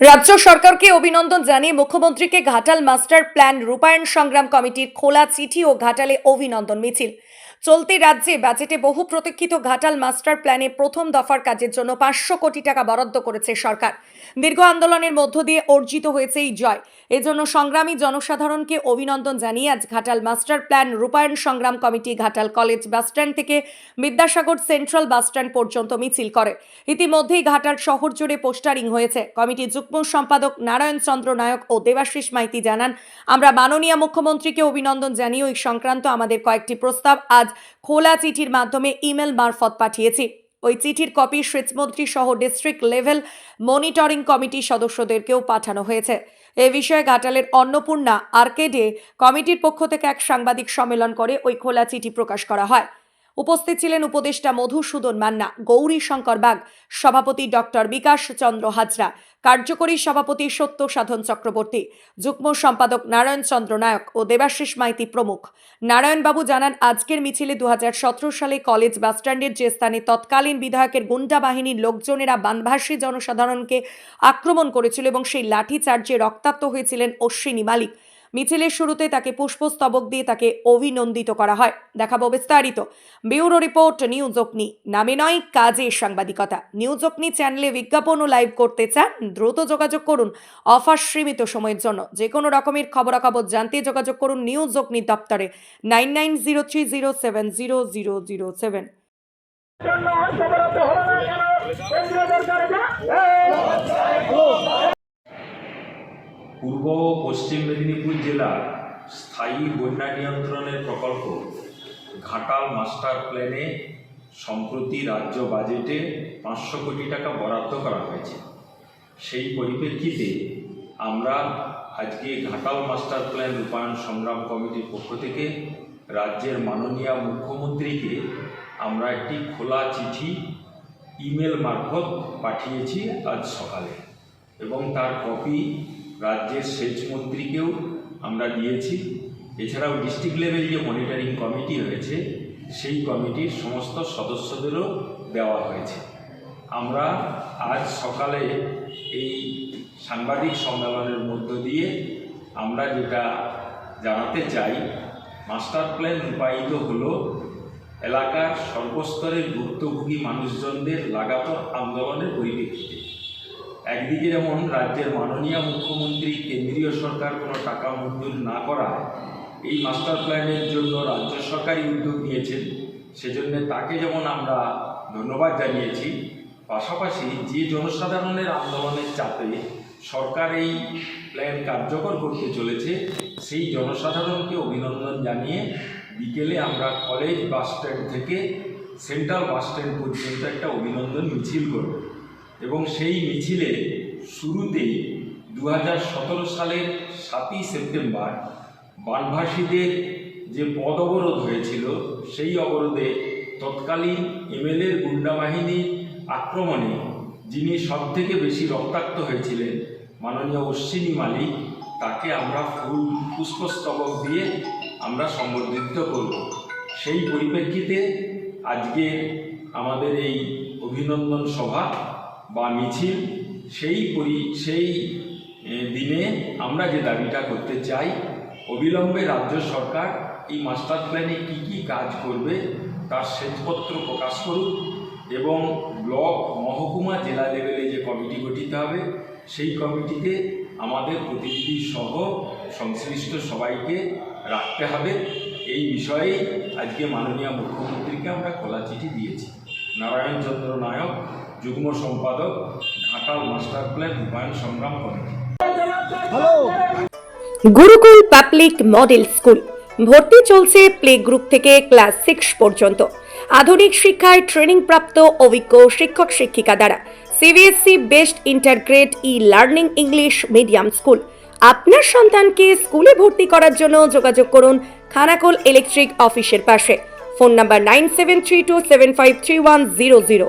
রাজ্য সরকারকে অভিনন্দন জানিয়ে মুখ্যমন্ত্রীকে ঘাটাল মাস্টার প্ল্যান রূপায়ণ সংগ্রাম কমিটির খোলা চিঠি ও ঘাটালে অভিনন্দন মিছিল। চলতি রাজ্যে বাজেটে বহু প্রতীক্ষিত ঘাটাল মাস্টার প্ল্যানে প্রথম দফার কাজের জন্য পাঁচশো কোটি টাকা বরাদ্দ করেছে সরকার। দীর্ঘ আন্দোলনের মধ্য দিয়ে অর্জিত হয়েছে এই জয়। এজন্য সংগ্রামী জনসাধারণকে অভিনন্দন জানিয়ে আজ ঘাটাল মাস্টার প্ল্যান রূপায়ণ সংগ্রাম কমিটি ঘাটাল কলেজ বাসস্ট্যান্ড থেকে বিদ্যাসাগর সেন্ট্রাল বাসস্ট্যান্ড পর্যন্ত মিছিল করে। ইতিমধ্যেই ঘাটাল শহর জুড়ে পোস্টারিং হয়েছে। কমিটির যুগ্ম সম্পাদক নারায়ণ চন্দ্র নায়ক ও দেবাশিস মাইতি জানান, আমরা মাননীয় মুখ্যমন্ত্রীকে অভিনন্দন জানিয়ে ওই সংক্রান্ত আমাদের কয়েকটি প্রস্তাব আজ খোলা চিঠির মাধ্যমে ইমেল মারফত পাঠিয়েছি। ওই চিঠির কপি সেচমন্ত্রী সহ ডিস্ট্রিক্ট লেভেল মনিটরিং কমিটির সদস্যদেরকেও পাঠানো হয়েছে। এ বিষয়ে ঘাটালের অন্নপূর্ণা আর্কেডে কমিটির পক্ষ থেকে এক সাংবাদিক সম্মেলন করে ওই খোলা চিঠি প্রকাশ করা হয়। উপস্থিত ছিলেন উপদেষ্টা মধুসূদন মান্না গৌরী শঙ্কর বাগ, সভাপতি ডক্টর বিকাশ চন্দ্র হাজরা, কার্যকরী সভাপতি সত্য সাধন চক্রবর্তী, যুগ্ম সম্পাদক নারায়ণ চন্দ্র নায়ক ও দেবাশিস মাইতি প্রমুখ। নারায়ণবাবু জানান, আজকের মিছিলে দু হাজার সতেরো সালে কলেজ বাসস্ট্যান্ডের যে স্থানে তৎকালীন বিধায়কের গুন্ডা বাহিনীর লোকজনেরা বানভাসী জনসাধারণকে আক্রমণ করেছিল এবং সেই লাঠি চার্জে রক্তাক্ত হয়েছিলেন অশ্বিনী মালিক। মিছিলের শুরুতে তাকে পুষ্পস্তবক দিয়ে তাকে অভিনন্দিত করা হয়। দেখাবো বিস্তারিত। ব্যুরো রিপোর্ট, নিউজ অগ্নি। নামে নয়, কাজে সাংবাদিকতা। নিউজ অগ্নি চ্যানেলে বিজ্ঞাপন ও লাইভ করতে চান। দ্রুত যোগাযোগ করুন অফার সীমিত সময়ের জন্য। যে কোনো রকমের খবরাখবর জানতে যোগাযোগ করুন নিউজ অগ্নি দপ্তরে। Nine nine zero three zero seven zero zero zero seven. সরকার পূর্ব পশ্চিম মেদিনীপুর জেলার স্থায়ী বন্যা নিয়ন্ত্রণের প্রকল্প ঘাটাল মাস্টার প্ল্যানে সম্প্রতি রাজ্য বাজেটে পাঁচশো কোটি টাকা বরাদ্দ করা হয়েছে। সেই পরিপ্রেক্ষিতে আমরা আজকে ঘাটাল মাস্টার প্ল্যান রূপায়ণ সংগ্রাম কমিটির পক্ষ থেকে রাজ্যের মাননীয় মুখ্যমন্ত্রীকে আমরা একটি খোলা চিঠি, ইমেল মারফত পাঠিয়েছি আজ সকালে এবং তার কপি রাজ্যের সেচ মন্ত্রীকেও আমরা দিয়েছি। এছাড়াও ডিস্ট্রিক্ট লেভেল যে মনিটরিং কমিটি হয়েছে সেই কমিটির সমস্ত সদস্যদেরও দেওয়া হয়েছে। আমরা আজ সকালে এই সাংবাদিক সম্মেলনের মধ্য দিয়ে আমরা যেটা জানাতে চাই মাস্টার প্ল্যান রূপায়িত হলো এলাকার সর্বস্তরের ভুক্তভোগী মানুষজনদের লাগাতার আন্দোলনের পরিপ্রেক্ষিতে। একদিকে যেমন রাজ্যের মাননীয় মুখ্যমন্ত্রী, কেন্দ্রীয় সরকার কোনো টাকা মঞ্জুর না করায়, এই মাস্টার প্ল্যানের জন্য রাজ্য সরকারই উদ্যোগ নিয়েছেন, সেজন্য তাকে যেমন আমরা ধন্যবাদ জানিয়েছি, পাশাপাশি যে জনসাধারণের আন্দোলনের চাপে সরকার এই প্ল্যান কার্যকর করতে চলেছে, সেই জনসাধারণকে অভিনন্দন জানিয়ে বিকেলে আমরা কলেজ বাস স্ট্যান্ড থেকে সেন্ট্রাল বাস স্ট্যান্ড পর্যন্ত একটা অভিনন্দন মিছিল করব। এবং সেই মিছিলে শুরুতেই দু হাজার সতেরো সালের সাতই সেপ্টেম্বর বানভাসীদের যে পদ অবরোধ হয়েছিল, সেই অবরোধে তৎকালীন এমএলএর গুন্ডা বাহিনীর আক্রমণে যিনি সবথেকে বেশি রক্তাক্ত হয়েছিলেন, মাননীয় অশ্বিনী মালিক, তাকে আমরা ফুল পুষ্পস্তবক দিয়ে আমরা সম্বর্ধিত করব। সেই পরিপ্রেক্ষিতে আজকে আমাদের এই অভিনন্দন সভা বা মিছিল, সেই পরি, সেই দিনে আমরা যে দাবিটা করতে চাই, অবিলম্বে রাজ্য সরকার এই মাস্টার প্ল্যানে কী কী কাজ করবে তার শ্বেতপত্র প্রকাশ করুক এবং ব্লক, মহকুমা, জেলা লেভেলে যে কমিটি গঠিত হবে, সেই কমিটিতে আমাদের প্রতিনিধি সহ সংশ্লিষ্ট সবাইকে রাখতে হবে। এই বিষয়ে আজকে মাননীয় মুখ্যমন্ত্রীকে আমরা খোলা চিঠি দিয়েছি। নারায়ণ চন্দ্র নায়ক যুগ্ম সম্পাদক ঘাটাল মাস্টার প্ল্যান রূপায়ণ সংগ্রাম committee Gurukul public model school. ভর্তি চলছে প্লে গ্রুপ থেকে ক্লাস সিক্স পর্যন্ত। আধুনিক শিক্ষায় ট্রেনিং প্রাপ্ত অভিজ্ঞ শিক্ষক শিক্ষিকা দ্বারা CBSE best integrated e learning English medium school. আপনার সন্তানকে স্কুলে ভর্তি করার জন্য যোগাযোগ করুন খানাকুল ইলেকট্রিক অফিসের পাশে। Phone number nine seven three two seven five three one zero zero.